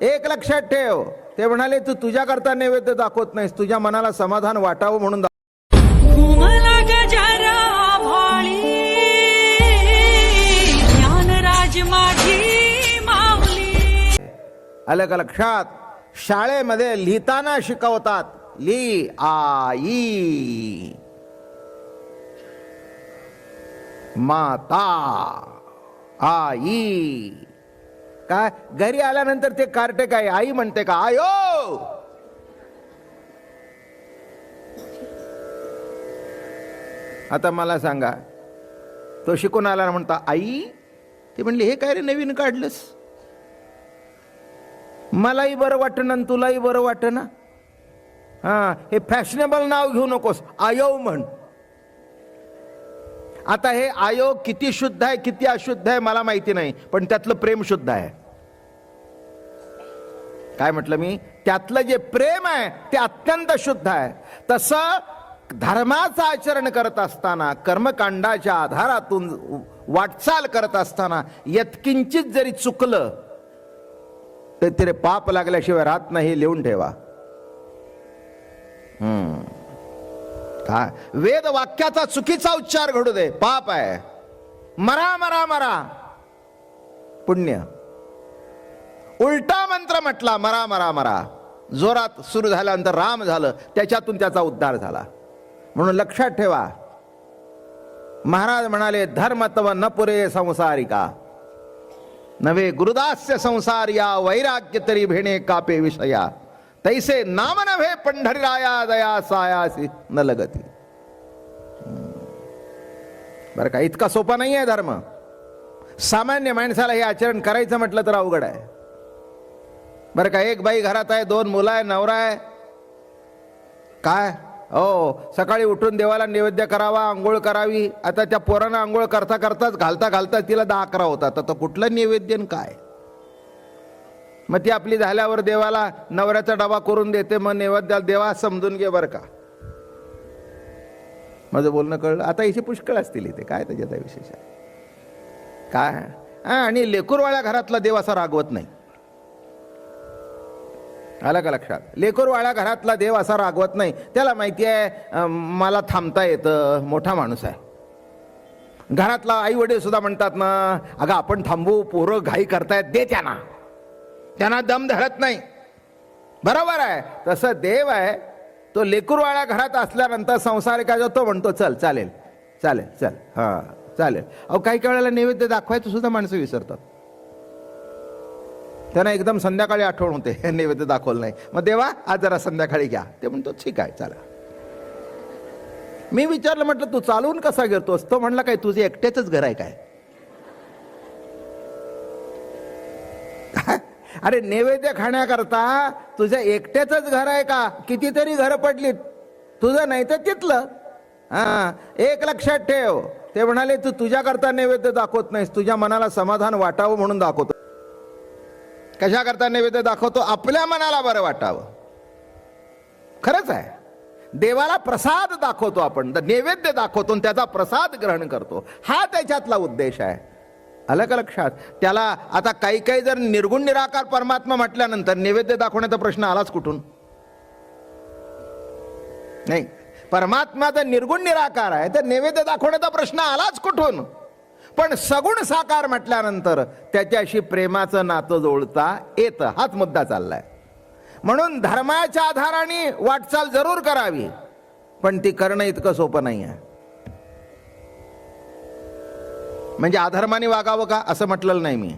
एक लक्षात ठेव. ते म्हणाले तू तुझ्याकरता नैवेद्य दाखवत नाहीस. तुझ्या मनाला समाधान वाटावं म्हणून आलं का लक्षात? शाळेमध्ये लिहिताना शिकवतात ली आई माता आई काय? घरी आल्यानंतर ते कार्टे काय? आई म्हणते का? आयो! आता मला सांगा तो शिकून आला म्हणता आई ते म्हणले हे काय रे नवीन काढलंस? मलाही बरं वाटतं ना तुलाही बरं ना हा हे फॅशनेबल नाव घेऊ नकोस आयो म्हण. आता हे आयो किती शुद्ध आहे किती अशुद्ध आहे मला माहिती नाही पण त्यातलं प्रेम शुद्ध आहे. काय म्हटलं मी? त्यातलं जे प्रेम आहे ते अत्यंत शुद्ध आहे. तसं धर्माचं आचरण करत असताना कर्मकांडाच्या आधारातून वाटचाल करत असताना यत्किंचित जरी चुकलं तर तिथे पाप लागल्याशिवाय राहत नाही हे लिहून ठेवा. काय वेद वाक्याचा चुकीचा उच्चार घडू दे. पाप आहे. मरा मरा मरा. पुण्य. उलटा मंत्र म्हटला मरा मरा मरा. जोरात सुरू झाल्यानंतर राम झालं त्याच्यातून त्याचा उद्धार झाला. म्हणून लक्षात ठेवा. महाराज म्हणाले धर्म तव न पुरे संसारिका. नवे गुरुदास्य संसार या वैराग्य तरी भेणे कापे विषया. तैसे नाम नव्हे पंढरीराया दया सायासी न लगती. बरं का इतका सोपा नाही आहे धर्म. सामान्य माणसाला हे आचरण करायचं म्हटलं तर अवघड आहे. बरं का एक बाई घरात आहे दोन मुलं आहे नवरा आहे. काय? हो सकाळी उठून देवाला नैवेद्य करावा आंघोळ करावी. आता त्या पोरानं आंघोळ करता करताच घालता घालता तिला दहा अकरा होतात. आता कुठलं नैवेद्य काय? मग ती आपली झाल्यावर देवाला नवऱ्याचा डबा करून देते. मग नैवेद्याला देवा समजून घे बरं का. माझं बोलणं कळलं? आता इथे पुष्कळ असतील इथे. काय त्याच्यात विशेष? काय? आणि लेकूरवाळ्या घरातला देव असा रागवत नाही. आलं का लक्षात? लेकूरवाळ्या घरातला देव असा रागवत नाही. त्याला माहिती आहे मला थांबता येतं मोठा माणूस आहे. घरातला आई वडील सुद्धा म्हणतात ना अगं आपण थांबू पोरं घाई करतायत दे त्यांना. त्यांना दम धरत नाही. बरोबर आहे. तसं देव आहे तो लेकूरवाळ्या घरात असल्यानंतर संसारिकाचा तो म्हणतो चल चालेल चालेल चल हां चालेल. अहो काही काही वेळेला नैवेद्य दाखवायचं सुद्धा माणसं विसरतात. त्यांना एकदम संध्याकाळी आठवण होते. हे नैवेद्य दाखवलं नाही. मग देवा आज जरा संध्याकाळी घ्या. ते म्हणतो ठीक आहे चला. मी विचारलं म्हटलं तू चालवून कसा घेतोस तो म्हणला काय तुझे एकट्याच घर आहे काय? अरे नैवेद्य खाण्याकरता तुझ्या एकट्याच घर आहे का? कितीतरी घरं पडलीत. तुझं नाही तर तिथलं. हा एक लक्षात ठेव. ते म्हणाले तू तुझ्याकरता नैवेद्य दाखवत नाहीस. तुझ्या मनाला समाधान वाटावं म्हणून दाखवतो. कशाकरता नैवेद्य दाखवतो? आपल्या मनाला बरं वाटावं. खरंच आहे. देवाला प्रसाद दाखवतो आपण. नैवेद्य दाखवतो आणि त्याचा प्रसाद ग्रहण करतो. हा त्याच्यातला उद्देश आहे. आलं का लक्षात त्याला आता काही काही जर निर्गुण निराकार परमात्मा म्हटल्यानंतर नैवेद्य दाखवण्याचा प्रश्न आलाच कुठून? नाही. परमात्मा जर निर्गुण निराकार आहे तर नैवेद्य दाखवण्याचा प्रश्न आलाच कुठून? पण सगुण साकार म्हटल्यानंतर त्याच्याशी प्रेमाचं नातं जोडता येतं. हाच मुद्दा चाललाय. म्हणून धर्माच्या आधाराने वाटचाल जरूर करावी. पण ती करणं इतकं सोपं नाही आहे म्हणजे अधर्माने वागावं का? असं म्हटलेलं नाही मी.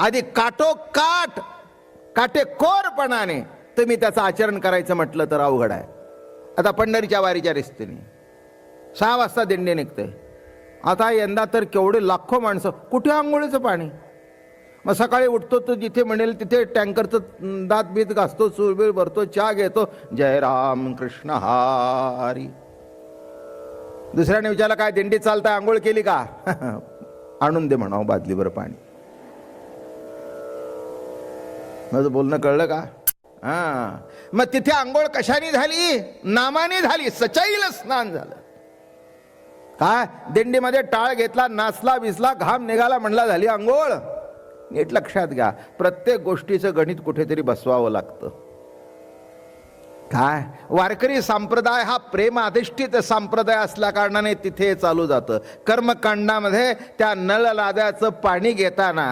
आधी काटोकाट काटेकोरपणाने तुम्ही त्याचं आचरण करायचं म्हटलं तर अवघड आहे. आता पंढरीच्या वारीच्या रिस्तीने. सहा वाजता दिंडी निघते. आता यंदा तर केवढे लाखो माणसं कुठे आंघोळीचं पाणी? मग सकाळी उठतो तो जिथे म्हणेल तिथे टँकरचं दात बीत घासतो चुरबीर भरतो चहा घेतो जय राम कृष्ण हारी. दुसऱ्याने विचारलं काय दिंडी चालताय? आंघोळ केली का? आणून दे म्हणावं बादलीभर पाणी. माझं बोलणं कळलं का? हा. मग तिथे आंघोळ कशाने झाली? नामाने झाली? सचाईल स्नान झालं. काय? दिंडीमध्ये टाळ घेतला नाचला विसला घाम निघाला म्हणला झाली आंघोळ. नीट लक्षात घ्या प्रत्येक गोष्टीचं गणित कुठेतरी बसवावं लागतं. काय? वारकरी संप्रदाय हा प्रेम अधिष्ठित संप्रदाय असल्या कारणाने तिथे चालू जातं. कर्मकांडामध्ये त्या नळ लाद्याचं पाणी घेताना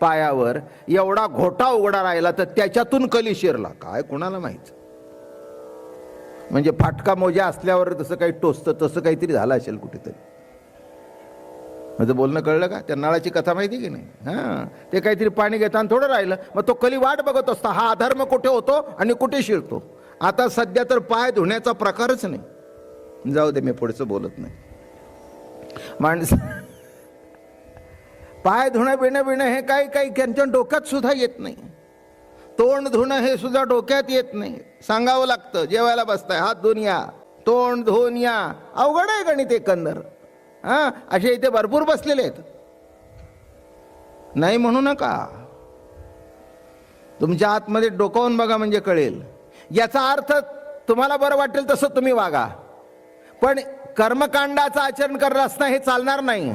पायावर एवढा घोटा उघडा राहिला तर त्याच्यातून कली शिरला. काय कोणाला माहीत? म्हणजे फाटका मोजा असल्यावर तसं काही टोचतं तसं काहीतरी झालं असेल कुठेतरी. माझं बोलणं कळलं का? त्या नळाची कथा माहिती की नाही? हां. ते काहीतरी पाणी घेताना थोडं राहिलं मग तो कली वाट बघत असतो हा अधर्म कुठे होतो आणि कुठे शिरतो? आता सध्या तर पाय धुण्याचा प्रकारच नाही. जाऊ दे मी पुढचं बोलत नाही. माणसं पाय धुणं बिणं बिणं हे काही काही त्यांच्या डोक्यात सुद्धा येत नाही. तोंड धुणं हे सुद्धा डोक्यात येत नाही. सांगावं लागतं जेवायला बसताय. हात धुवून या तोंड धुवून या. अवघड आहे गणित एकंदर. हा असे इथे भरपूर बसलेले आहेत. नाही म्हणू नका. तुमच्या आतमध्ये डोकावून बघा म्हणजे कळेल. याचा अर्थ तुम्हाला बरं वाटेल तसं तुम्ही वागा. पण कर्मकांडाचं आचरण करत असणं हे चालणार नाही.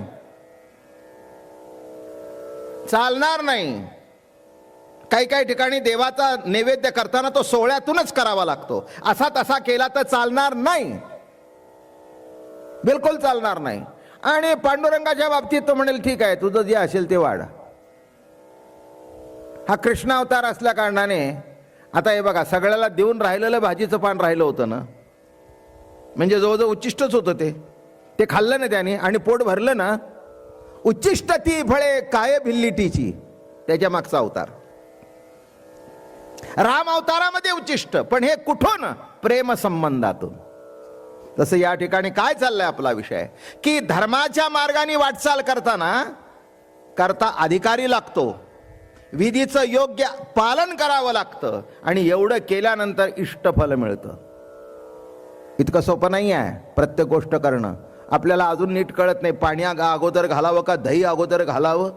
चालणार नाही. काही काही ठिकाणी देवाचा नैवेद्य करताना तो सोहळ्यातूनच करावा लागतो. असा तसा केला तर चालणार नाही. बिलकुल चालणार नाही. आणि पांडुरंगाच्या बाबतीत तो म्हणेल ठीक आहे तुझं जे असेल ते वाढ. हा कृष्ण अवतार असल्या कारणाने आता हे बघा सगळ्याला देऊन राहिलेलं भाजीचं पान राहिलं होतं ना. म्हणजे जवळजवळ उच्चिष्टच होतं ते. ते खाल्लं ना त्याने आणि पोट भरलं ना. उच्चिष्ट ती फळे काय भिल्लीटीची त्याच्या मागचा अवतार. राम अवतारामध्ये उच्चिष्ट पण हे कुठून? प्रेम संबंधातून. तसं या ठिकाणी काय चाललंय आपला विषय? की धर्माच्या मार्गाने वाटचाल करताना करता अधिकारी लागतो. विधीचं योग्य पालन करावं लागतं आणि एवढं केल्यानंतर इष्टफल मिळतं. इतकं सोपं नाही आहे प्रत्येक गोष्ट करणं. आपल्याला अजून नीट कळत नाही पाणी अग- अगोदर घालावं का दही अगोदर घालावं?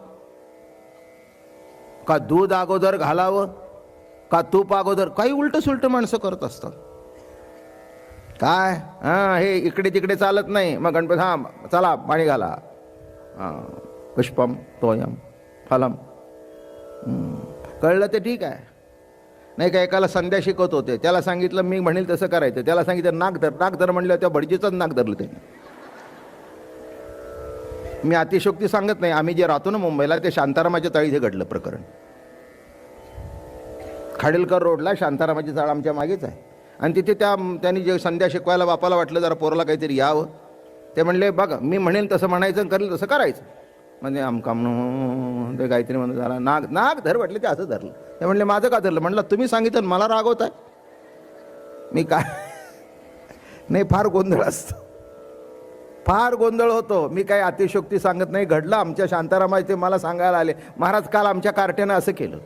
का दूध अगोदर घालावं? का तूप अगोदर? काही उलट सुलट माणसं करत असतात. काय? हां हे इकडे तिकडे चालत नाही. मग गणपती हां चला पाणी घाला. हां पुष्पम तोयम फलम. कळलं ते ठीक आहे. नाही का एकाला संध्या शिकवत होते. त्याला सांगितलं मी म्हणेल तसं करायचं. त्याला सांगितलं नाक धर नाक धर म्हणलं त्या भटजीचंच नाक धरलं त्याने मी अतिशोक्ती सांगत नाही. आम्ही जे राहतो ना मुंबईला ते शांतारामाच्या तळी घडलं प्रकरण. खाडीलकर रोडला शांतारामाची चाळ आमच्या मागेच आहे. आणि तिथे त्या त्यांनी जे संध्या शिकवायला बापाला वाटलं जरा पोराला काहीतरी यावं. ते म्हणले बघा मी म्हणेन तसं म्हणायचं आणि करेल तसं करायचं. म्हणजे आमका म्हणून ते काहीतरी म्हणून झाला. नाग नाग धर म्हटले ते असं धरलं. ते म्हणले माझं का धरलं? म्हटलं तुम्ही सांगितलं मला रागवत आहे मी काय नाही फार गोंधळ असतो. फार गोंधळ होतो. मी काही अतिशोक्ती सांगत नाही. घडलं आमच्या शांतारामाचे मला सांगायला आले. महाराज काल आमच्या कार्ट्यानं असं केलं.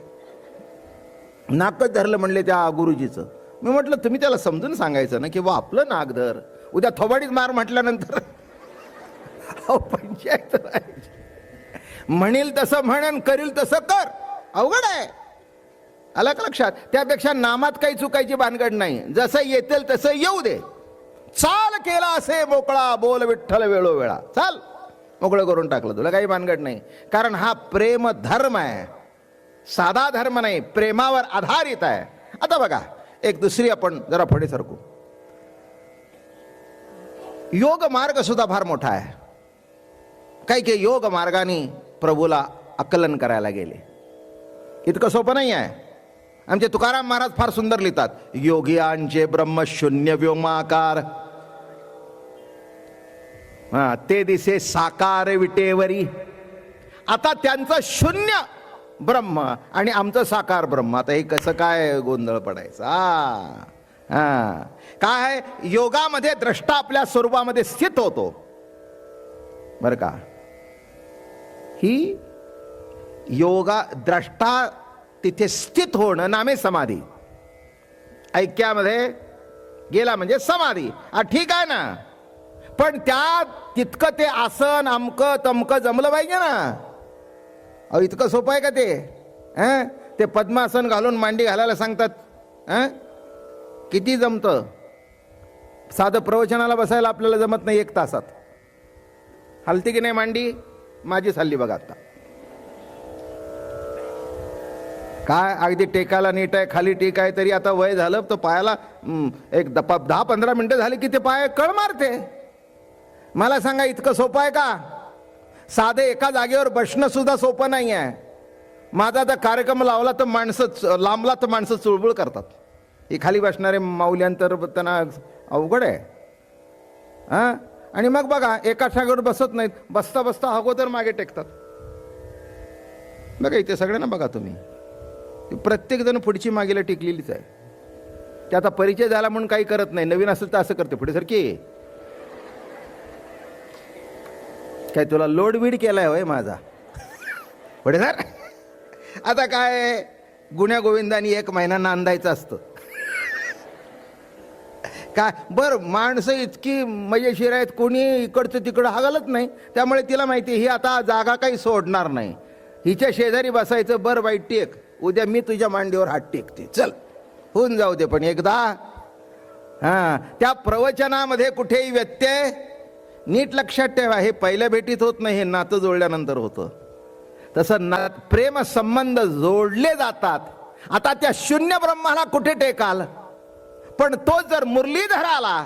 नाकच धरलं म्हणले त्या गुरुजीचं. मी म्हटलं तुम्ही त्याला समजून सांगायचं ना की बा आपलं नाक धर. उद्या थोबाडीत मार म्हटल्यानंतर अहो पंचायत म्हणेल तसं म्हणन करील तसं कर. अवघड आहे. आलं का लक्षात? त्यापेक्षा नामात काही चुकायची भानगड नाही. जसं येतील तसं येऊ दे. चाल केला असे मोकळा बोल विठ्ठल वेळोवेळा. चाल. मोकळं करून टाकलं. तुला काही भानगड नाही. कारण हा प्रेम धर्म आहे. साधा धर्म नाही प्रेमावर आधारित आहे. आता बघा एक दुसरी आपण जरा पुढे सरकू. योग मार्ग सुद्धा फार मोठा आहे. काही काही योग मार्गाने प्रभूला आकलन करायला गेले. इतकं सोपं नाही आहे. आमचे तुकाराम महाराज फार सुंदर लिहितात योगियांचे ब्रह्मशून्य व्योमाकार. हा ते दिसे साकार विटेवरी. आता त्यांचं शून्य ब्रह्म आणि आमचं साकार ब्रह्म. आता हे कसं काय गोंधळ पडायचा? हा. काय योगामध्ये द्रष्टा आपल्या स्वरूपामध्ये स्थित होतो. बरं का? ही योगा द्रष्टा तिथे स्थित होणं नामे समाधी. ऐक्यामध्ये गेला म्हणजे समाधी. हा ठीक आहे ना? पण त्या तितकं ते आसन अमकं तमकं जमलं पाहिजे ना. अहो इतकं सोपं आहे का ते? हं? ते पद्मासन घालून मांडी घालायला सांगतात. हं? किती जमतं? साधं प्रवचनाला बसायला आपल्याला जमत नाही एक तासात. हलती की नाही मांडी? माझीच हल्ली बघा आता. काय? अगदी टेकायला नीट आहे खाली टेक आहे तरी आता वय झालं तर पायाला एक दपा दहा पंधरा मिनटं झाली की ते पाय कळ मारते मला सांगा इतकं सोपं आहे का? साधे एका जागेवर बसणं सुद्धा सोपं नाही आहे माझा आता कार्यक्रम लावला तर माणसं लांबला तर माणसं चुळबुळ करतात. हे खाली बसणारे माऊल्यांतर त्यांना अवघड आहे. हां? आणि मग बघा एका जागेवर बसत नाहीत. बसता बसता अगोदर मागे टेकतात. बघा इथे सगळ्यांना बघा तुम्ही. प्रत्येकजण पुढची मागेला टिकलेलीच आहे. ते आता परिचय झाला म्हणून काही करत नाही. नवीन असेल तर असं करते. पुढे सारखी काय तुला लोडबीड केला आहे होय माझा? पुढे सर? आता काय गुन्ह्या गोविंदानी एक महिना नांदायचं असतं. काय? बर माणसं इतकी मजेशीर आहेत कोणी इकडचं तिकडं हागलत नाही. त्यामुळे तिला माहिती आहे, ही आता जागा काही सोडणार नाही. हिच्या शेजारी बसायचं बर वाईट टेक. उद्या मी तुझ्या मांडीवर हात टेकते. चल होऊन जाऊ दे पण एकदा. हां त्या प्रवचनामध्ये कुठेही व्यत्यय नीट लक्षात ठेवा हे पहिल्या भेटीत होत नाही हे नातं जोडल्यानंतर होतं. तसं ना प्रेम संबंध जोडले जातात. आता त्या शून्य ब्रह्माला कुठे टेकाल? पण तो जर मुरलीधर आला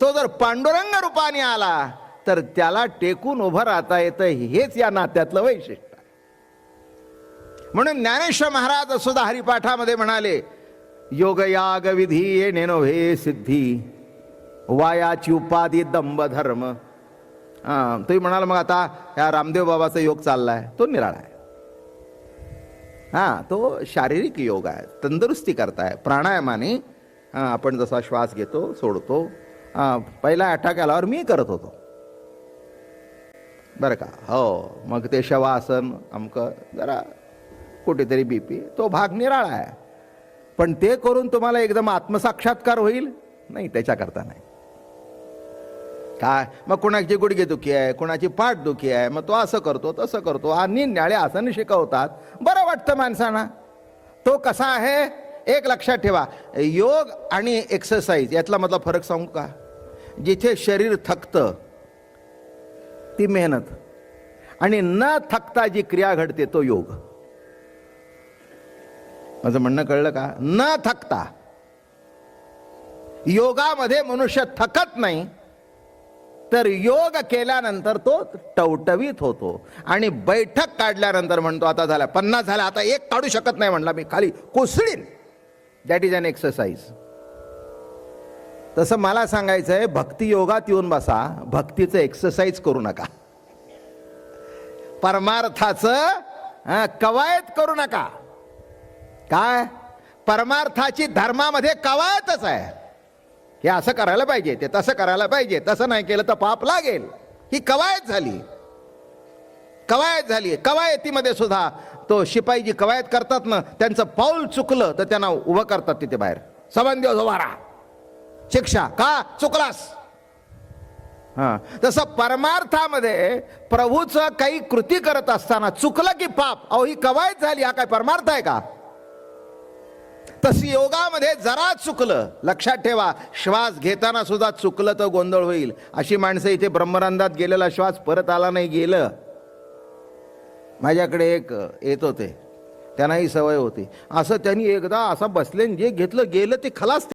तो जर पांडुरंग रूपाने आला तर त्याला टेकून उभं राहता येतं हेच या नात्यातलं वैशिष्ट्य. म्हणून ज्ञानेश्वर महाराज सुद्धा हरिपाठामध्ये म्हणाले योगयाग विधी ये नव्हे सिद्धी. वायाची उपाधी दंभ धर्म हां तुम्ही म्हणाल मग आता ह्या रामदेव बाबाचा योग चालला आहे तो निराळा आहे. हां तो शारीरिक योग आहे तंदुरुस्ती करताय प्राणायामाने हां आपण जसा श्वास घेतो सोडतो हां पहिला अटॅक आल्यावर मी करत होतो. बरं का? हो मग ते शवासन अमकं जरा कुठेतरी बी पी तो भाग निराळा आहे. पण ते करून तुम्हाला एकदम आत्मसाक्षात्कार होईल? नाही त्याच्याकरता नाही. काय? मग कुणाची गुडघेदुखी आहे? कुणाची पाठ दुखी आहे? मग तो असं करतो तसं करतो. हा निन्याळे आसन शिकवतात. बरं वाटतं माणसांना? तो कसा आहे? एक लक्षात ठेवा. योग आणि एक्सरसाइज यातला मधला फरक सांगू का? जिथे शरीर थकतं ती मेहनत. आणि न थकता जी क्रिया घडते तो योग. माझं म्हणणं कळलं का? न थकता. योगामध्ये मनुष्य थकत नाही तर योग केल्यानंतर तो टवटवीत होतो. आणि बैठक काढल्यानंतर म्हणतो आता झाला पन्नास झाला आता एक काढू शकत नाही म्हणला मी खाली कोसळीन. दॅट इज अन एक्सरसाइज तसं मला सांगायचं आहे भक्ती योगात येऊन बसा भक्तीचं एक्सरसाइज करू नका. परमार्थाचं कवायत करू नका. काय? परमार्थाची धर्मामध्ये कवायतच आहे. हे असं करायला पाहिजे ते तसं करायला पाहिजे तसं नाही केलं तर पाप लागेल. ही कवायत झाली. कवायत झाली. कवायतीमध्ये सुद्धा तो शिपाई जी कवायत करतात ना त्यांचं पाऊल चुकलं तर त्यांना उभं करतात तिथे बाहेर. सबंध वारा शिक्षा. का? चुकलास. हां. तसं परमार्थामध्ये प्रभूचं काही कृती करत असताना चुकलं की पाप. अहो ही कवायत झाली. हा काय परमार्थ आहे का? तशी योगामध्ये जरा चुकलं लक्षात ठेवा श्वास घेताना सुद्धा चुकलं तर गोंधळ होईल. अशी माणसं इथे ब्रह्मरंधात गेलेला श्वास परत आला नाही गेलं. माझ्याकडे एक येत होते. त्यांनाही सवय होती. असं त्यांनी एकदा असं बसले आणि जे घेतलं गेलं ते खलास